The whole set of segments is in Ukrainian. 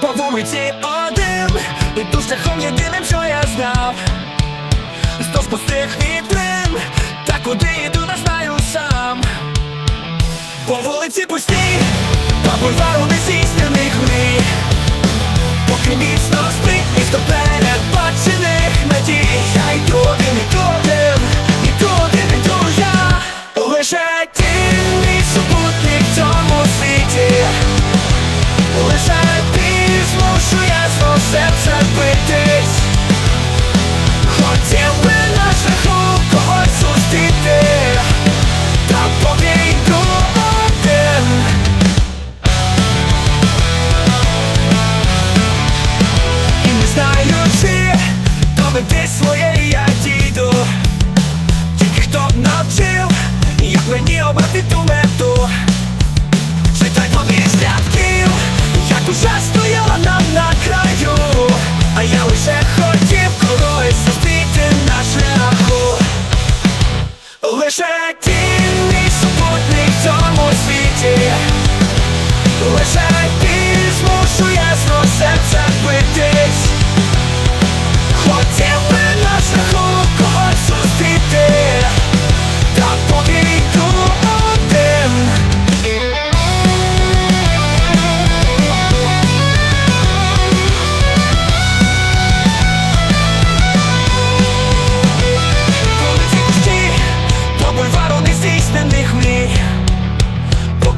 по вулиці один Іду шляхом єдиним, що я знав Здовж пустих вітрин Та куди йду, не знаю сам По вулиці пустій, по бульвару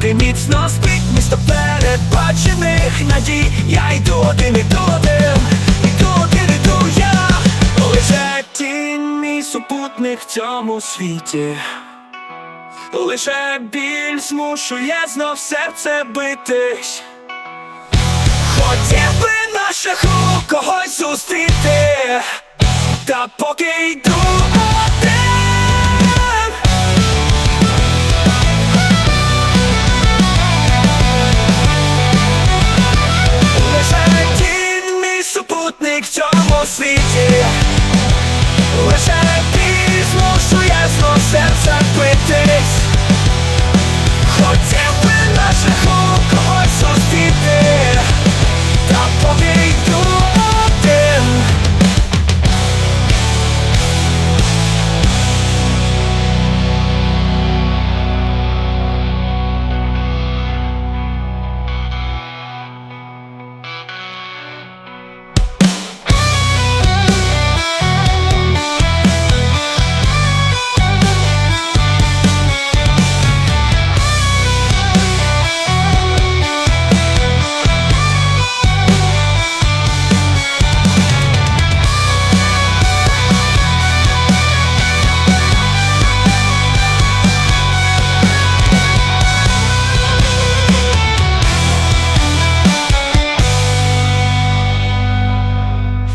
Поки міцно спить місто передбачених надій. Я йду один, іду один, іду один, іду я. Лише тінь мій супутник в цьому світі. Лише біль змушує знов серце битись. Хотів би на шляху когось зустріти. Та поки йду один цьому світі. Лише ти що ясно серце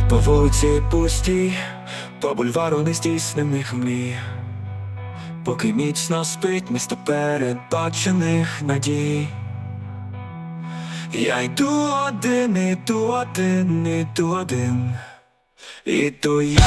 По вулиці пустій, по бульвару нездійснених мрій. Поки міцно спить місто передбачених надій. Я йду один, іду один, іду один, іду я